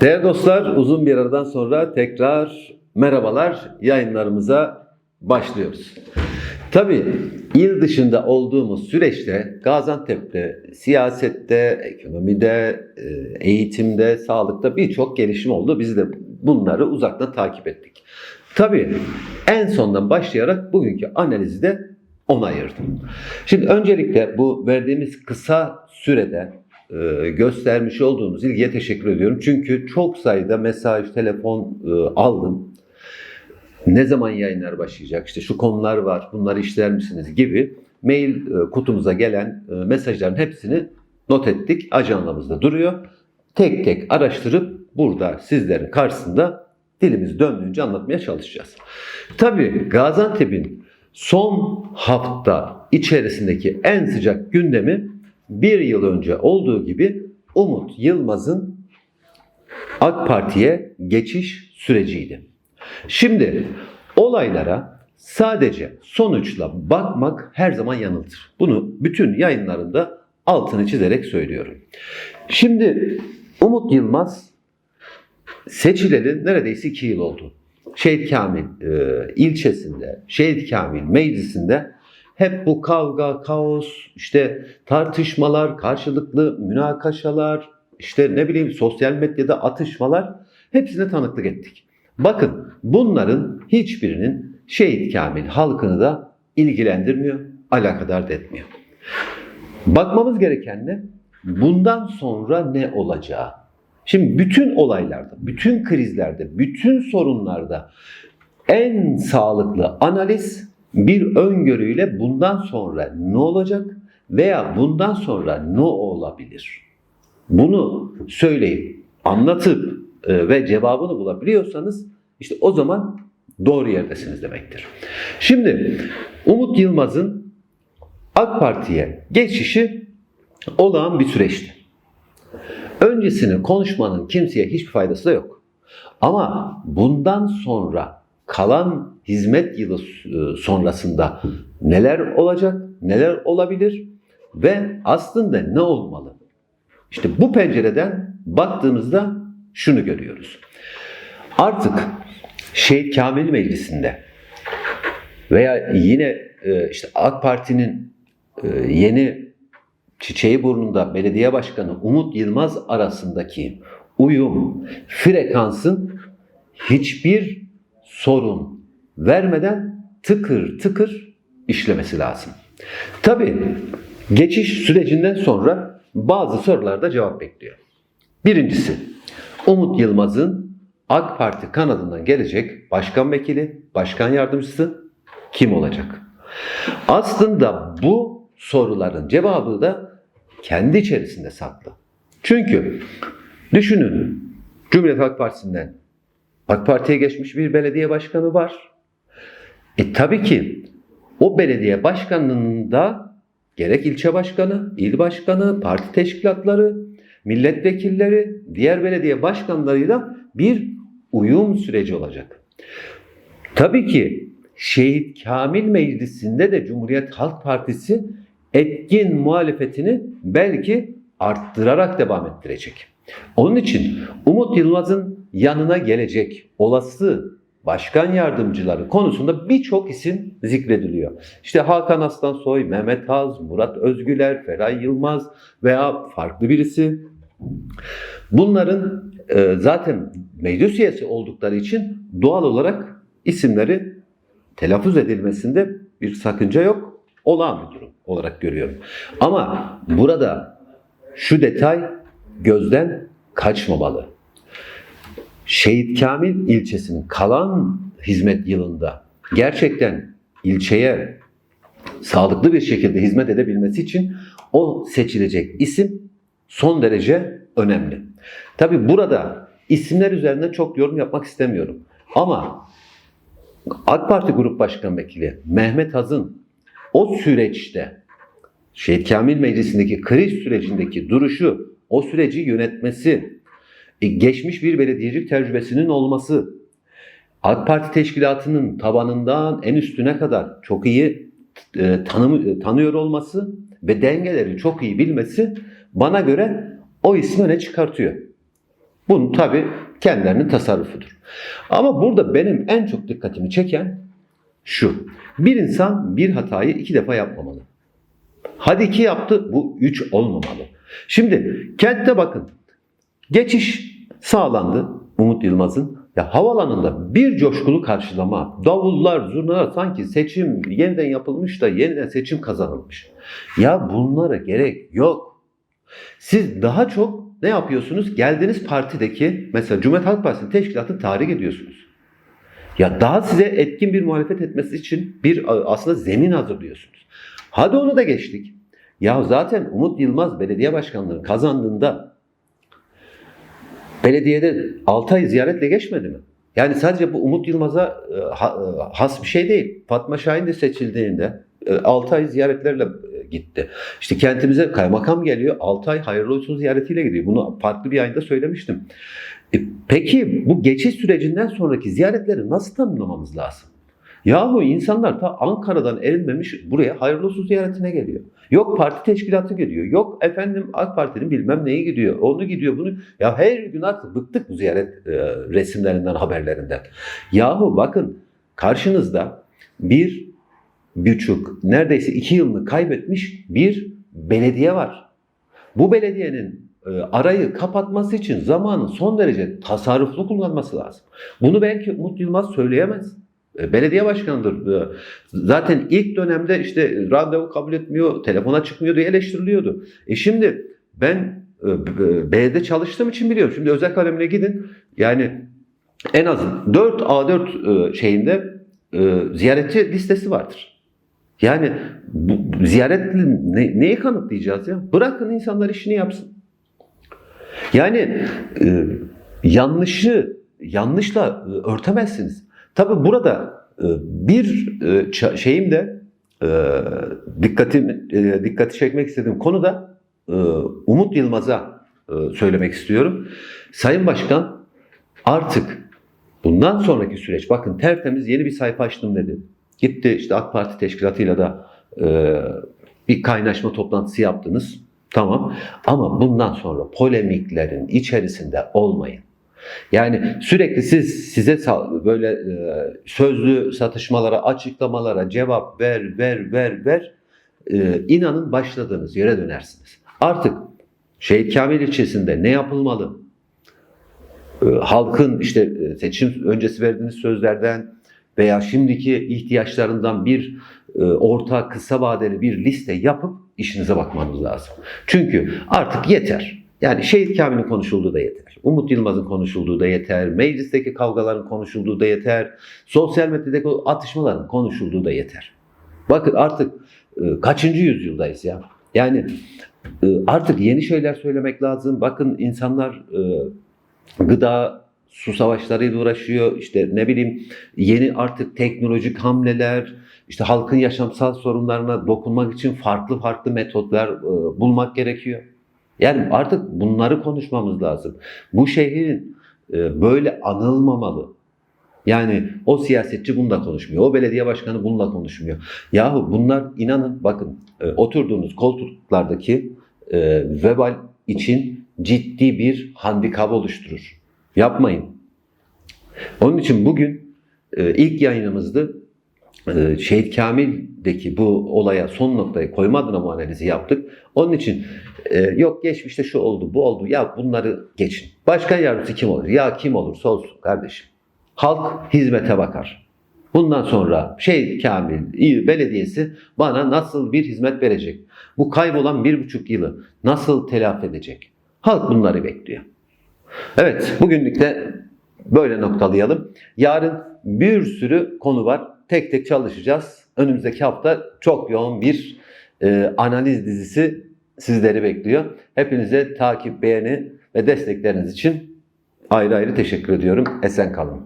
Değerli dostlar, uzun bir aradan sonra tekrar merhabalar yayınlarımıza başlıyoruz. Tabii il dışında olduğumuz süreçte Gaziantep'te, siyasette, ekonomide, e, eğitimde, sağlıkta birçok gelişim oldu. Biz de bunları uzaktan takip ettik. Tabii en sondan başlayarak bugünkü analizi de ona ayırdım. Şimdi öncelikle bu verdiğimiz kısa sürede göstermiş olduğunuz ilgiye teşekkür ediyorum. Çünkü çok sayıda mesaj, telefon e, aldım. Ne zaman yayınlar başlayacak? İşte şu konular var, bunları işler misiniz gibi mail e, kutumuza gelen e, mesajların hepsini not ettik. Ajandamızda duruyor. Tek tek araştırıp burada sizlerin karşısında dilimiz döndüğünce anlatmaya çalışacağız. Tabii Gaziantep'in son hafta içerisindeki en sıcak gündemi bir yıl önce olduğu gibi Umut Yılmaz'ın AK Parti'ye geçiş süreciydi. Şimdi olaylara sadece sonuçla bakmak her zaman yanıltır. Bunu bütün yayınlarımda altını çizerek söylüyorum. Şimdi Umut Yılmaz seçileli neredeyse iki yıl oldu. Şehit Kamil e, ilçesinde, Şehit Kamil meclisinde hep bu kavga, kaos, işte tartışmalar, karşılıklı münakaşalar, işte ne bileyim sosyal medyada atışmalar hepsine tanıklık ettik. Bakın bunların hiçbirinin Şehit Kamil halkını da ilgilendirmiyor, alakadar da etmiyor. Bakmamız gereken ne? Bundan sonra ne olacağı. Şimdi bütün olaylarda, bütün krizlerde, bütün sorunlarda en sağlıklı analiz bir öngörüyle bundan sonra ne olacak veya bundan sonra ne olabilir? Bunu söyleyip, anlatıp e, ve cevabını bulabiliyorsanız işte o zaman doğru yerdesiniz demektir. Şimdi Umut Yılmaz'ın AK Parti'ye geçişi olağan bir süreçti. Öncesini konuşmanın kimseye hiçbir faydası da yok. Ama bundan sonra kalan hizmet yılı e, sonrasında neler olacak, neler olabilir ve aslında ne olmalı? İşte bu pencereden baktığımızda şunu görüyoruz. Artık Şehit Kamil Meclisi'nde veya yine e, işte AK Parti'nin e, yeni çiçeği burnunda belediye başkanı Umut Yılmaz arasındaki uyum, frekansın hiçbir sorun vermeden tıkır tıkır işlemesi lazım. Tabii geçiş sürecinden sonra bazı sorularda cevap bekliyor. Birincisi, Umut Yılmaz'ın AK Parti kanadından gelecek başkan vekili, başkan yardımcısı kim olacak? Aslında bu soruların cevabı da kendi içerisinde saklı. Çünkü düşünün Cumhuriyet Halk Partisi'nden AK Parti'ye geçmiş bir belediye başkanı var. E tabii ki o belediye başkanlığında gerek ilçe başkanı, il başkanı, parti teşkilatları, milletvekilleri, diğer belediye başkanlarıyla bir uyum süreci olacak. Tabii ki Şehit Kamil Meclisi'nde de Cumhuriyet Halk Partisi etkin muhalefetini belki arttırarak devam ettirecek. Onun için Umut Yılmaz'ın yanına gelecek olası başkan yardımcıları konusunda birçok isim zikrediliyor. İşte Hakan Aslansoy, Mehmet Haz, Murat Özgüler, Feray Yılmaz veya farklı birisi. Bunların e, zaten meclis üyesi oldukları için doğal olarak isimleri telaffuz edilmesinde bir sakınca yok. Olağan bir durum olarak görüyorum. Ama burada şu detay gözden kaçmamalı. Şehit Kamil ilçesinin kalan hizmet yılında gerçekten ilçeye sağlıklı bir şekilde hizmet edebilmesi için o seçilecek isim son derece önemli. Tabi burada isimler üzerinde çok yorum yapmak istemiyorum. Ama AK Parti Grup Başkan Vekili Mehmet Haz'ın o süreçte Şehit Kamil Meclisi'ndeki kriz sürecindeki duruşu, o süreci yönetmesi, geçmiş bir belediyecilik tecrübesinin olması, AK Parti teşkilatının tabanından en üstüne kadar çok iyi e, tanım, tanıyor olması ve dengeleri çok iyi bilmesi bana göre o ismi öne çıkartıyor. Bunun tabii kendilerinin tasarrufudur. Ama burada benim en çok dikkatimi çeken şu. Bir insan bir hatayı iki defa yapmamalı. Hadi iki yaptı, bu üç olmamalı. Şimdi kentte bakın. Geçiş sağlandı Umut Yılmaz'ın. Ya havalanında bir coşkulu karşılama, davullar, zurnalar sanki seçim yeniden yapılmış da yeniden seçim kazanılmış. Ya bunlara gerek yok. Siz daha çok ne yapıyorsunuz? Geldiğiniz partideki mesela Cumhuriyet Halk Partisi'nin teşkilatını tahrik ediyorsunuz. Ya daha size etkin bir muhalefet etmesi için bir aslında zemin hazırlıyorsunuz. Hadi onu da geçtik. Ya zaten Umut Yılmaz belediye başkanlığını kazandığında belediyede 6 ay ziyaretle geçmedi mi? Yani sadece bu Umut Yılmaz'a e, e, has bir şey değil. Fatma Şahin de seçildiğinde 6 ay ziyaretlerle e, gitti. İşte kentimize kaymakam geliyor. 6 ay hayırlı olsun ziyaretiyle gidiyor. Bunu farklı bir yayında söylemiştim. E, peki bu geçiş sürecinden sonraki ziyaretleri nasıl tanımlamamız lazım? Yahu insanlar ta Ankara'dan erinmemiş buraya hayırlı olsun ziyaretine geliyor. Yok parti teşkilatı gidiyor. Yok efendim AK Parti'nin bilmem neyi gidiyor. Onu gidiyor bunu. Ya her gün artık bıktık bu ziyaret e, resimlerinden, haberlerinden. Yahu bakın karşınızda bir buçuk, neredeyse iki yılını kaybetmiş bir belediye var. Bu belediyenin e, arayı kapatması için zamanı son derece tasarruflu kullanması lazım. Bunu belki Umut Yılmaz söyleyemez. E, Belediye başkanıdır. E, Zaten ilk dönemde işte randevu kabul etmiyor, telefona çıkmıyor diye eleştiriliyordu. E şimdi ben e, B'de çalıştığım için biliyorum. Şimdi özel kalemine gidin. Yani en az 4 A4 e, şeyinde ziyaretçi listesi vardır. Yani bu, ziyaret ne, neyi kanıtlayacağız ya? Bırakın insanlar işini yapsın. Yani e, yanlışı yanlışla örtemezsiniz. Tabi burada e, bir e, şeyim de e, dikkati e, dikkati çekmek istediğim konu da Umut Yılmaz'a söylemek istiyorum. Sayın Başkan artık bundan sonraki süreç bakın tertemiz yeni bir sayfa açtım dedi. Gitti işte AK Parti teşkilatıyla da bir kaynaşma toplantısı yaptınız. Tamam ama bundan sonra polemiklerin içerisinde olmayın. Yani sürekli siz size böyle e, sözlü satışmalara, açıklamalara cevap ver, ver, ver, ver. E, inanın başladığınız yere dönersiniz. Artık Şehit Kamil ilçesinde ne yapılmalı? E, halkın işte e, seçim öncesi verdiğiniz sözlerden veya şimdiki ihtiyaçlarından bir e, orta kısa vadeli bir liste yapıp işinize bakmanız lazım. Çünkü artık yeter. Yani Şehit Kamil'in konuşulduğu da yeter. Umut Yılmaz'ın konuşulduğu da yeter. Meclisteki kavgaların konuşulduğu da yeter. Sosyal medyadaki atışmaların konuşulduğu da yeter. Bakın artık e, kaçıncı yüzyıldayız ya. Yani e, artık yeni şeyler söylemek lazım. Bakın insanlar e, gıda, su savaşlarıyla uğraşıyor. İşte ne bileyim yeni artık teknolojik hamleler, işte halkın yaşamsal sorunlarına dokunmak için farklı farklı metotlar e, bulmak gerekiyor. Yani artık bunları konuşmamız lazım. Bu şehrin e, böyle anılmamalı. Yani o siyasetçi bununla konuşmuyor. O belediye başkanı bununla konuşmuyor. Yahu bunlar inanın bakın e, oturduğunuz koltuklardaki e, vebal için ciddi bir handikap oluşturur. Yapmayın. Onun için bugün ilk yayınımızda e, Şehit Kamil'deki bu olaya son noktayı koyma bu analizi yaptık. Onun için e, yok geçmişte şu oldu bu oldu ya bunları geçin. Başkan yardımcısı kim olur? Ya kim olursa olsun kardeşim. Halk hizmete bakar. Bundan sonra Şehit Kamil İl Belediyesi bana nasıl bir hizmet verecek? Bu kaybolan bir buçuk yılı nasıl telafi edecek? Halk bunları bekliyor. Evet, bugünlük de böyle noktalayalım. Yarın bir sürü konu var. Tek tek çalışacağız. Önümüzdeki hafta çok yoğun bir e, analiz dizisi sizleri bekliyor. Hepinize takip, beğeni ve destekleriniz için ayrı ayrı teşekkür ediyorum. Esen kalın.